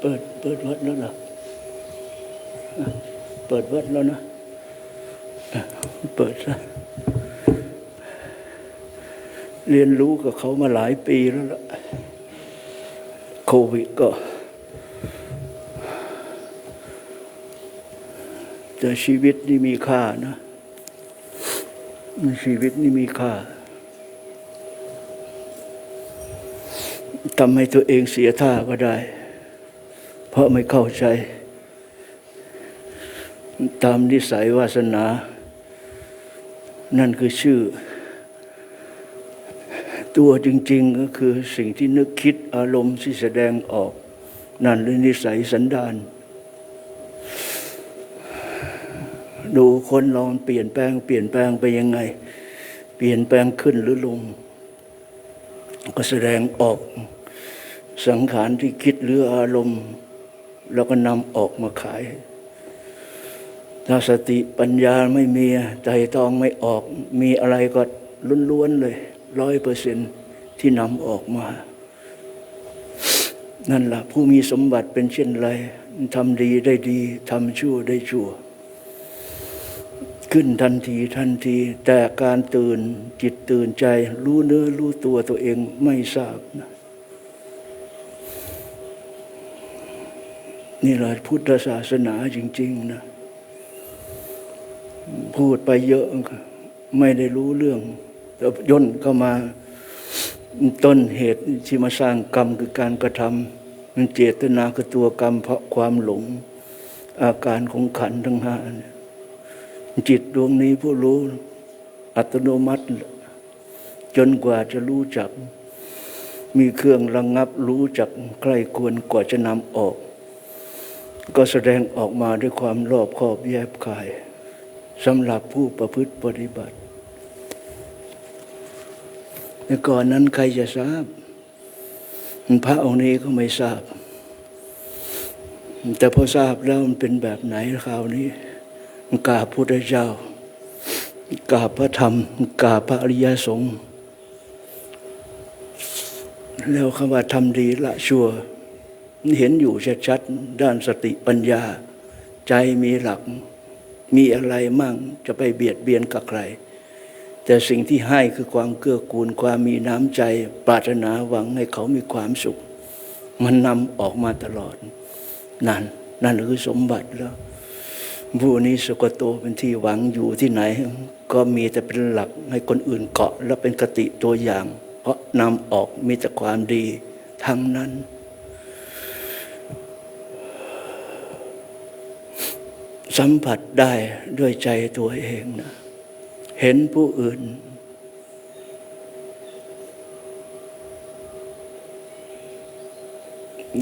เปิด เปิดวัดแล้วเหรออะเปิดวัดแล้วนะอะเปิดซะเรียนรู้กับเขามาหลายปีแล้วล่ะ โควิดก็แต่ชีวิตนี่มีค่านะ ชีวิตนี่มีค่าทำให้ตัวเองเสียท่าก็ได้ เพราะไม่เข้าใจ ตามนิสัยวาสนา นั่นคือชื่อ ตัวจริง ๆ ก็คือสิ่งที่นึกคิดอารมณ์ที่แสดงออก นั่นเลยนิสัยสันดาน ดูคนเรามันเปลี่ยนแปลง เปลี่ยนแปลงไปยังไง เปลี่ยนแปลงขึ้นหรือลง ก็แสดงออกสังขารที่คิดหรืออารมณ์ แล้วก็นำออกมาขาย ถ้าสติปัญญาไม่มีใจตองไม่ออก มีอะไรก็ล้วนๆเลยร้อยเปอร์เซนที่นำออกมา นั่นแหละผู้มีสมบัติเป็นเช่นไรทำดีได้ดีทำชั่วได้ชั่ว ขึ้นทันทีทันที แต่การตื่นจิตตื่นใจ รู้เนื้อรู้ตัวตัวเองไม่ทราบนะ นี่แหละพุทธศาสนาจริง ๆ นะ พูดไปเยอะ ไม่ได้รู้เรื่องแต่ย่นเข้ามาต้นเหตุที่มาสร้างกรรมคือการกระทำมันเจตนาคือตัวกรรม เพราะความหลง อาการของขันทั้งห้านจิตดวงนี้ผู้รู้อัตโนมัติ จนกว่าจะรู้จัก มีเครื่องระงงับรู้จักใกล้ควรกว่าจะนำออก ก็แสดงออกมาด้วยความรอบคอบแยบคายสำหรับผู้ประพฤติปฏิบัติแต่ก่อนนั้นใครจะทราบ พระองค์นี้ก็ไม่ทราบ แต่พอทราบแล้วมันเป็นแบบไหนคราวนี้กราบพุทธเจ้ากราบพระธรรมกราบพระอริยสงฆ์แล้วคำว่าทำดีละชั่ว เห็นอยู่ชัดๆด้านสติปัญญา ใจมีหลัก มีอะไรมั่งจะไปเบียดเบียนกับใคร แต่สิ่งที่ให้คือความเกื้อกูลความมีน้ำใจ ปรารถนาหวังให้เขามีความสุข มันนำออกมาตลอด นั่น นั่นคือสมบัติแล้วผู้นี้สกโตเป็นที่หวังอยู่ที่ไหน ก็มีแต่เป็นหลักให้คนอื่นเกาะ และเป็นกติตัวอย่าง เพราะนำออกมีแต่ความดีทั้งนั้น สัมผัสได้ด้วยใจตัวเองนะเห็นผู้อื่น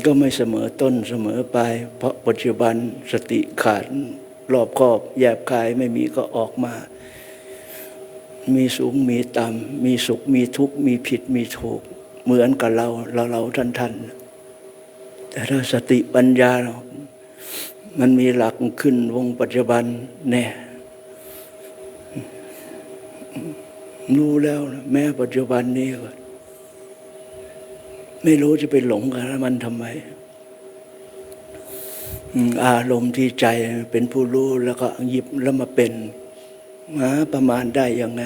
ก็ไม่เสมอต้นเสมอปลายเพราะปัจจุบันสติขาดรอบครอบแยบคายไม่มีก็ออกมา มีสูงมีต่ำมีสุขมีทุกข์ มีผิดมีถูก เหมือนกับเราเราเราท่านท่านแต่ถ้าสติปัญญาเรา มันมีหลักขึ้นวงปัจจุบันแน่รู้แล้วนะแม้ปัจจุบันนี้ก็ไม่รู้จะไปหลงกับมันทำไมอารมณ์ที่ใจเป็นผู้รู้แล้วก็หยิบแล้วมาเป็นหาประมาณได้ยังไง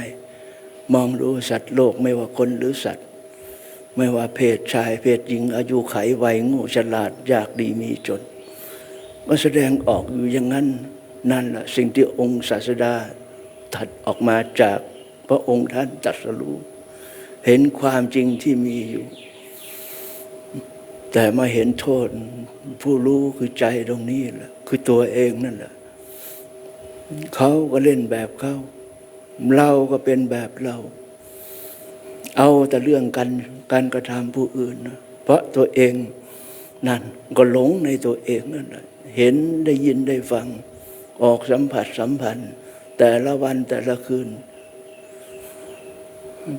มองดูสัตว์โลกไม่ว่าคนหรือสัตว์ ไม่ว่าเพศชาย เพศหญิง อายุไขวัยงูฉลาดยากดีมีจน ก็แสดงออกอยู่อย่างนั้นนั่นแหละสิ่งที่องค์ศาสดาถัดออกมาจากพระองค์ท่านตรัสรู้เห็นความจริงที่มีอยู่ แต่มาเห็นโทษผู้รู้คือใจตรงนี้แหละคือตัวเองนั่นแหละเขาก็เล่นแบบเขาเราก็เป็นแบบเรา เอาแต่เรื่องกันการกระทำผู้อื่นนะเพราะตัวเองนั่นก็หลงในตัวเองนั่นแหละ เห็นได้ยินได้ฟัง ออกสัมผัสสัมพันธ์ แต่ละวันแต่ละคืน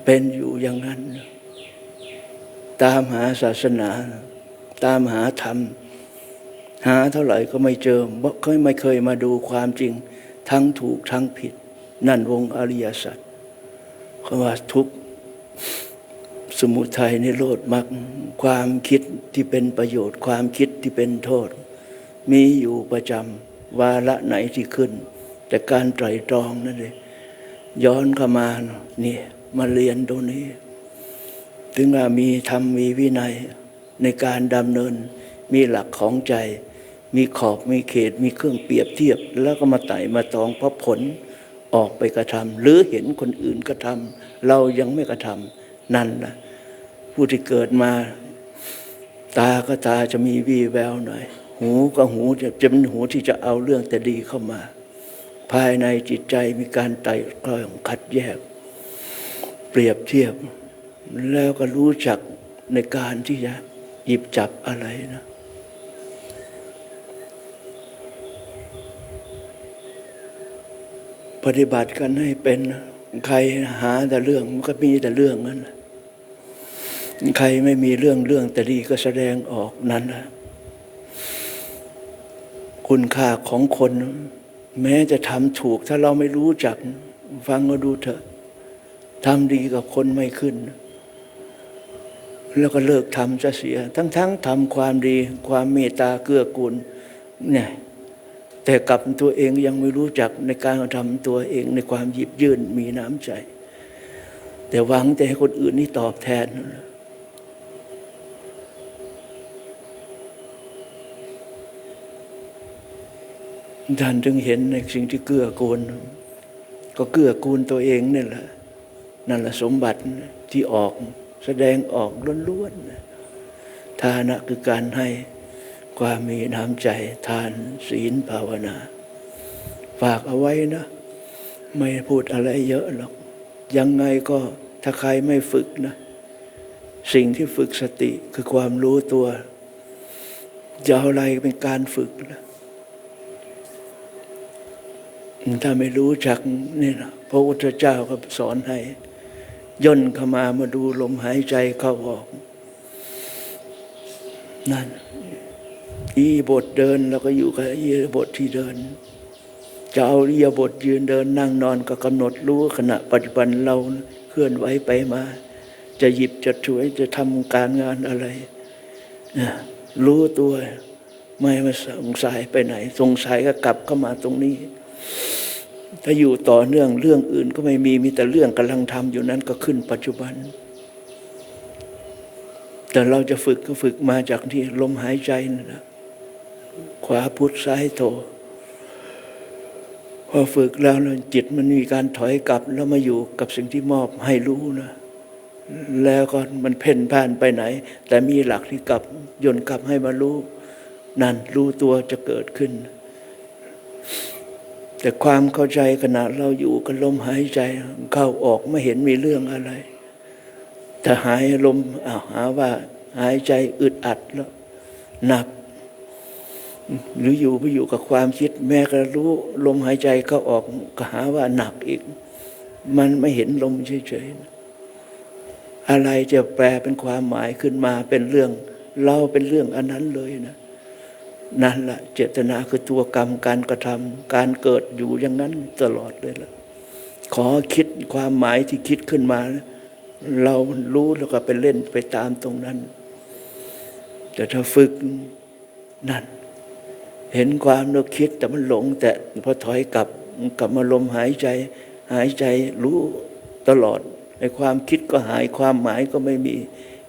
เป็นอยู่อย่างนั้น ตามหาศาสนา ตามหาธรรม หาเท่าไหร่ก็ไม่เจอเพราะเขาไม่เคยมาดูความจริง ทั้งถูกทั้งผิด นั่นวงอริยสัจคำว่าทุกข์สมุทัยนิโรธมรรคความคิดที่เป็นประโยชน์ ความคิดที่เป็นโทษ มีอยู่ประจำวาระไหนที่ขึ้น แต่การไตรตรองนั่นเองย้อนเข้ามานี่มาเรียนตรงนี้ ถึงว่ามีธรรมมีวินัยในการดำเนิน มีหลักของใจ มีขอบมีเขต มีเครื่องเปรียบเทียบ แล้วก็มาไต่มาตองเพราะผลออกไปกระทำหรือเห็นคนอื่นกระทำเรายังไม่กระทำนั่นนะผู้ที่เกิดมา ตาก็ตาจะมีวีแววหน่อย หูก็หูจะจะเป็นหูที่จะเอาเรื่องแต่ดีเข้ามา ภายในจิตใจมีการไต่กลองคัดแยก เปรียบเทียบ แล้วก็รู้จักในการที่จะหยิบจับอะไรนะปฏิบัติกันให้เป็นใครหาแต่เรื่องมันก็มีแต่เรื่องนั้นใครไม่มีเรื่องเรื่องแต่ดีก็แสดงออกนั้นนะ คุณค่าของคน แม้จะทำถูก ถ้าเราไม่รู้จัก ฟังก็ดูเถอะทำดีกับคนไม่ขึ้น แล้วก็เลิกทำจะเสีย ทั้งๆทำความดี ความเมตตาเกื้อกูลเนี่ยแต่กับตัวเองยังไม่รู้จักในการทำตัวเองในความหยิบยื่นมีน้ำใจ แต่หวังแต่ให้คนอื่นนี่ตอบแทนนะ ท่านจึงเห็นในสิ่งที่เกื้อกูล ก็เกื้อกูลตัวเองนี่แหละนั่นแหละสมบัติที่ออกแสดงออกล้วนๆทานะคือการให้ความมีน้ำใจทานศีลภาวนา ฝากเอาไว้นะ ไม่พูดอะไรเยอะหรอก ยังไงก็ถ้าใครไม่ฝึกนะ สิ่งที่ฝึกสติคือความรู้ตัวจะเอาอะไรเป็นการฝึกนะ ถ้าไม่รู้จักนี่นะพระพุทธเจ้าก็สอนให้ย่นเข้ามามาดูลมหายใจเข้าออก นั่นอีบทเดินแล้วก็อยู่กับอีบทที่เดิน จะเอาอียบทยืนเดินนั่งนอนก็กำหนดรู้ขณะปัจจุบันเราเคลื่อนไหวไปมา จะหยิบจะช่วยจะทำการงานอะไรนะรู้ตัวไม่มาสงสัยไปไหน สงสัยก็กลับเข้ามาตรงนี้ ถ้าอยู่ต่อเนื่องเรื่องอื่นก็ไม่มีมีแต่เรื่องกำลังทำอยู่นั้นก็ขึ้นปัจจุบัน แต่เราจะฝึกก็ฝึกมาจากที่ลมหายใจนั่นนะขวาพุทธซ้ายโทพอฝึกแล้วจิตมันมีการถอยกลับแล้วมาอยู่กับสิ่งที่มอบให้รู้นะแล้วก็มันเพ่นพ่านไปไหน แต่มีหลักที่กลับยนกลับให้มารู้ นั่นรู้ตัวจะเกิดขึ้น แต่ความเข้าใจขณะเราอยู่กับลมหายใจเข้าออกไม่เห็นมีเรื่องอะไร ถ้าหายลมอาหาว่าหายใจอึดอัดแล้วหนัก หรืออยู่ไปอยู่กับความคิด แม้ก็รู้ลมหายใจเข้าออกก็หาว่าหนักอีก มันไม่เห็นลมเฉยๆอะไรจะแปลเป็นความหมายขึ้นมาเป็นเรื่อง เราเป็นเรื่องอันนั้นเลยนะ นั่นแหละเจตนาคือตัวกรรมการกระทำการเกิดอยู่อย่างนั้นตลอดเลยละขอคิดความหมายที่คิดขึ้นมา เรารู้แล้วก็ไปเล่นไปตามตรงนั้น แต่ถ้าฝึกนั่น เห็นความนึกคิดแต่มันหลง แต่พอถอยกลับกลับมาลมหายใจ หายใจรู้ตลอดในความคิดก็หายความหมายก็ไม่มี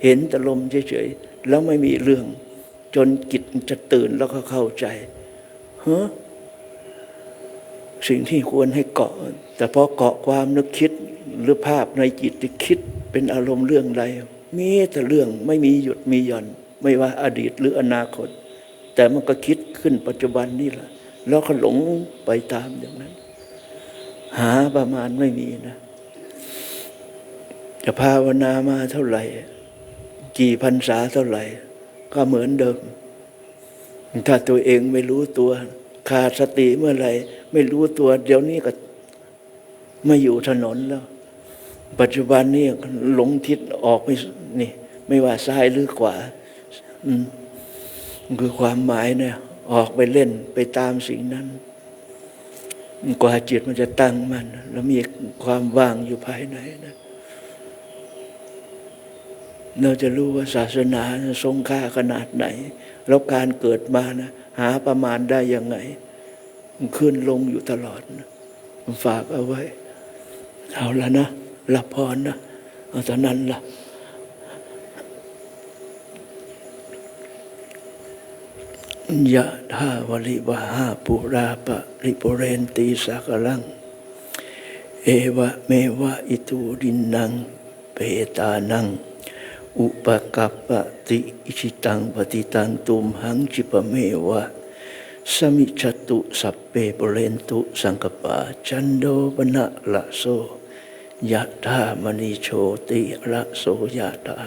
เห็นแต่ลมเฉยๆแล้วไม่มีเรื่อง จนจิตจะตื่นแล้วก็เข้าใจเฮ้สิ่งที่ควรให้เกาะ แต่พอเกาะความนึกคิดหรือภาพในจิตที่คิดเป็นอารมณ์เรื่องใดมีแต่เรื่องไม่มีหยุดมีหย่อน ไม่ว่าอดีตหรืออนาคต แต่มันก็คิดขึ้นปัจจุบันนี่แหละแล้วก็หลงไปตามอย่างนั้น หาประมาณไม่มีนะจะภาวนามาเท่าไหร่ กี่พรรษาเท่าไหร่ ก็เหมือนเดิม ถ้าตัวเองไม่รู้ตัว ขาดสติเมื่อไหร่ ไม่รู้ตัว เดี๋ยวนี้ก็ไม่อยู่ถนนแล้ว ปัจจุบันนี้หลงทิศออกไม่นี่ ไม่ว่าซ้ายหรือขวาอืมคือความหมายเนี่ย ออกไปเล่นไปตามสิ่งนั้น กว่าจิตมันจะตั้งมัน แล้วมีความว่างอยู่ภายในนะ เราจะรู้ว่าศาสนาทรงค่าขนาดไหน แล้วการเกิดมานะหาประมาณได้ยังไงมันขึ้นลงอยู่ตลอดนะมันฝากเอาไว้ เอาละนะรับพรนะเอาตอนนั้นละยะธาวลิวหาปุราปะริปุเรนตีสักลัง เอวะเมวะอิตูดินนัง เปตานัง อุปกัปปติอิชิตังปฏิตังตุมหังจิปเมวะสมิจตุสัพเปปุเรนตุสังกปาจันโดปนะละโสยะธามณีโชติระโสยะธา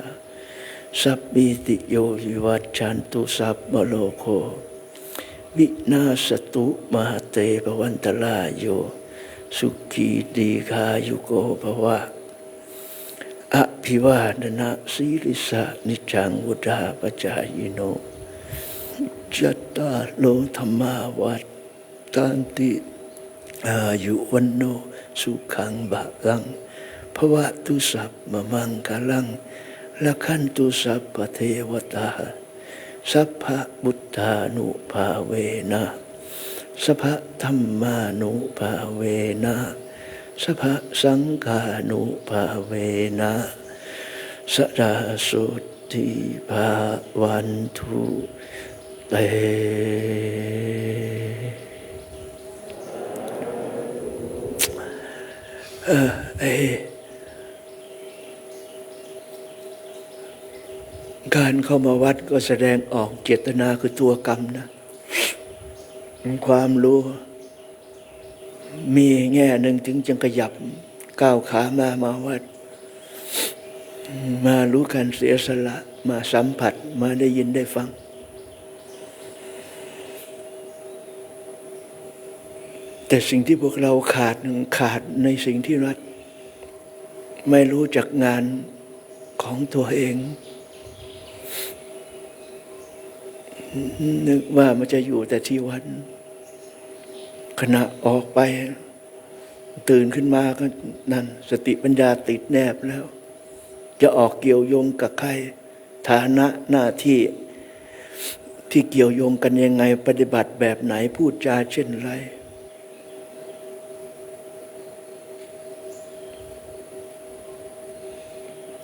สัพพิติโยวิวัจจันตุสัพพะโลโควินาสตุมหาเตภวันตลาโยสุขีดีคายุโกภวะ อภิวาดนะสีริสะนิจังวุธาปจายโนจัตตาโลธรรมาวัฏตันติอายุวันโนสุขังบากังภวะตุสัพมมังกาลังละขันตุสัพพเทวตา สัพพะบุตธานุภาเวนะสัพพะธรรมานุภาเวนะ สัพพะสังฆานุภาเวนะสดาสุติภาวันทุเตเออไอการเข้ามาวัดก็แสดงออกเจตนาคือตัวกรรมนะ ความรู้ มีแง่หนึ่งถึงจึงขยับก้าวขามามาวัด มารู้การเสียสละ มาสัมผัสมาได้ยินได้ฟัง แต่สิ่งที่พวกเราขาดหนึ่งขาดในสิ่งที่รัฐ ไม่รู้จักงานของตัวเองนึกว่ามันจะอยู่แต่ที่วัด ขณะออกไป ตื่นขึ้นมาก็นั่น สติปัญญาติดแนบแล้ว จะออกเกี่ยวโยงกับใคร ฐานะหน้าที่ที่เกี่ยวโยงกันยังไง ปฏิบัติแบบไหนพูดจาเช่นไร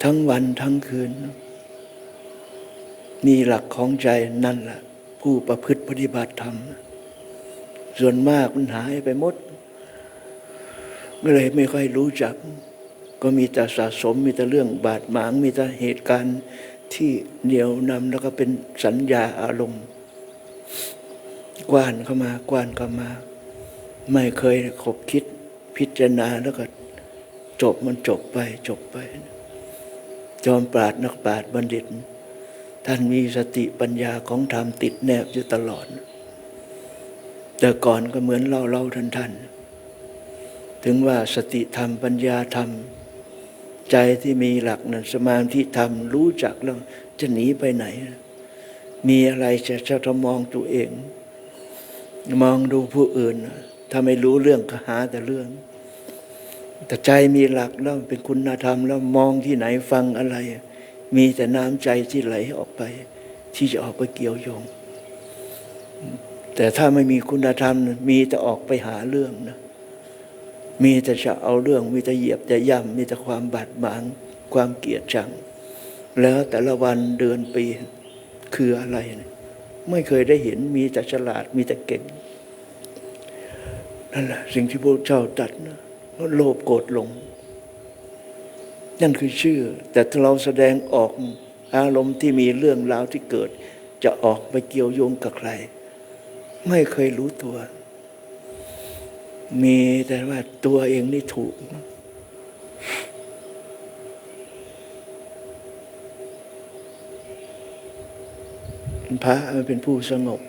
ทั้งวันทั้งคืนมีหลักของใจนั่นแหละผู้ประพฤติปฏิบัติธรรม ส่วนมากมันหายไปหมดก็เลยไม่ค่อยรู้จัก ก็มีแต่สะสมมีแต่เรื่องบาดหมาง มีแต่เหตุการณ์ที่เหนียวนำแล้วก็เป็นสัญญาอารมณ์ กว้านเข้ามากว้านเข้ามา ไม่เคยขบคิดพิจารณาแล้วก็จบมันจบไปจบไป จอมปราดนักปราดบัณฑิต ท่านมีสติปัญญาของธรรมติดแนบอยู่ตลอด แต่ก่อนก็เหมือนเล่าเล่าท่านท่านถึงว่าสติธรรมปัญญาธรรม ใจที่มีหลักนั้นสมาธิธรรมรู้จักแล้วจะหนีไปไหน มีอะไรจะจะมองตัวเอง มองดูผู้อื่น ถ้าไม่รู้เรื่องก็หาแต่เรื่อง แต่ใจมีหลักแล้วเป็นคุณธรรมแล้วมองที่ไหนฟังอะไร มีแต่น้ำใจที่ไหลออกไป ที่จะออกไปเกี่ยวโยง แต่ถ้าไม่มีคุณธรรม มีแต่ออกไปหาเรื่องนะ มีแต่จะเอาเรื่อง มีแต่เหยียบแต่ย่ำมีแต่ความบาดหมาง ความเกลียดชัง แล้วแต่ละวันเดือนปีคืออะไรนะไม่เคยได้เห็นมีแต่ฉลาดมีแต่เก่งนั่นแหละสิ่งที่พระเจ้าตัดนะโลภโกรธหลง นั่นคือชื่อ แต่ถ้าเราแสดงออกอารมณ์ที่มีเรื่องราวที่เกิด จะออกไปเกี่ยวโยงกับใคร ไม่เคยรู้ตัว มีแต่ว่าตัวเองนี่ถูก พระเป็นผู้สงบ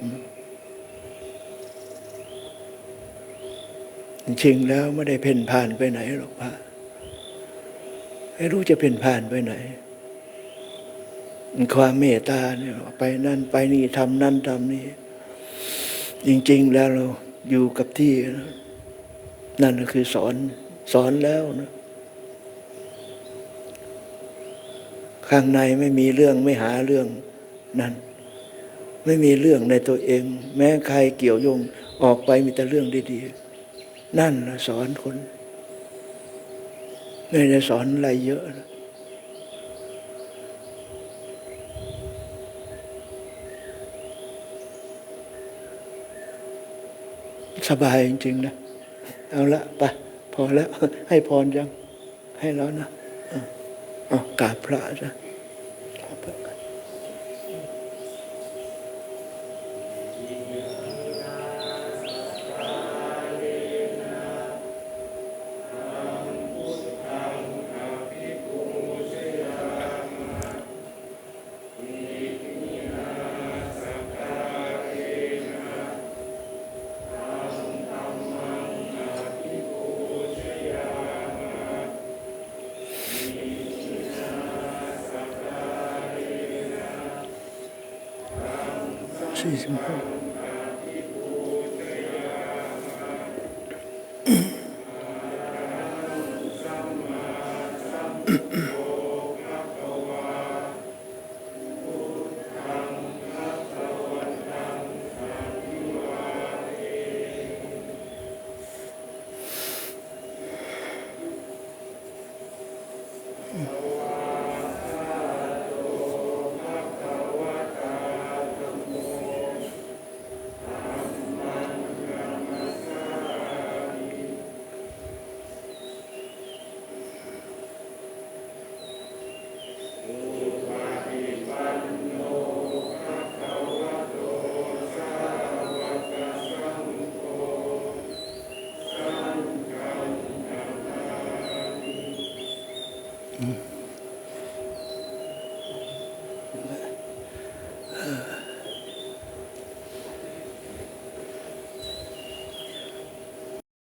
จริงแล้วไม่ได้เพ่นผ่านไปไหนหรอกพระไม่รู้จะเพ่นผ่านไปไหนความเมตตาเนี่ยไปนั่นไปนี่ทำนั่นทำนี่ จริง ๆ แล้วเราอยู่กับที่นะนั่นคือสอนสอนแล้วนะข้างในไม่มีเรื่องไม่หาเรื่องนั่นไม่มีเรื่องในตัวเอง แม้ใครเกี่ยวโยงออกไปมีแต่เรื่องดีๆ นั่นนะสอนคน ไม่ได้สอนอะไรเยอะนะ สบายจริงๆนะ เอาละไปพอแล้วให้พรยัง ให้แล้วนะอ๋อกราบพระจ้ะ สี่สิบหก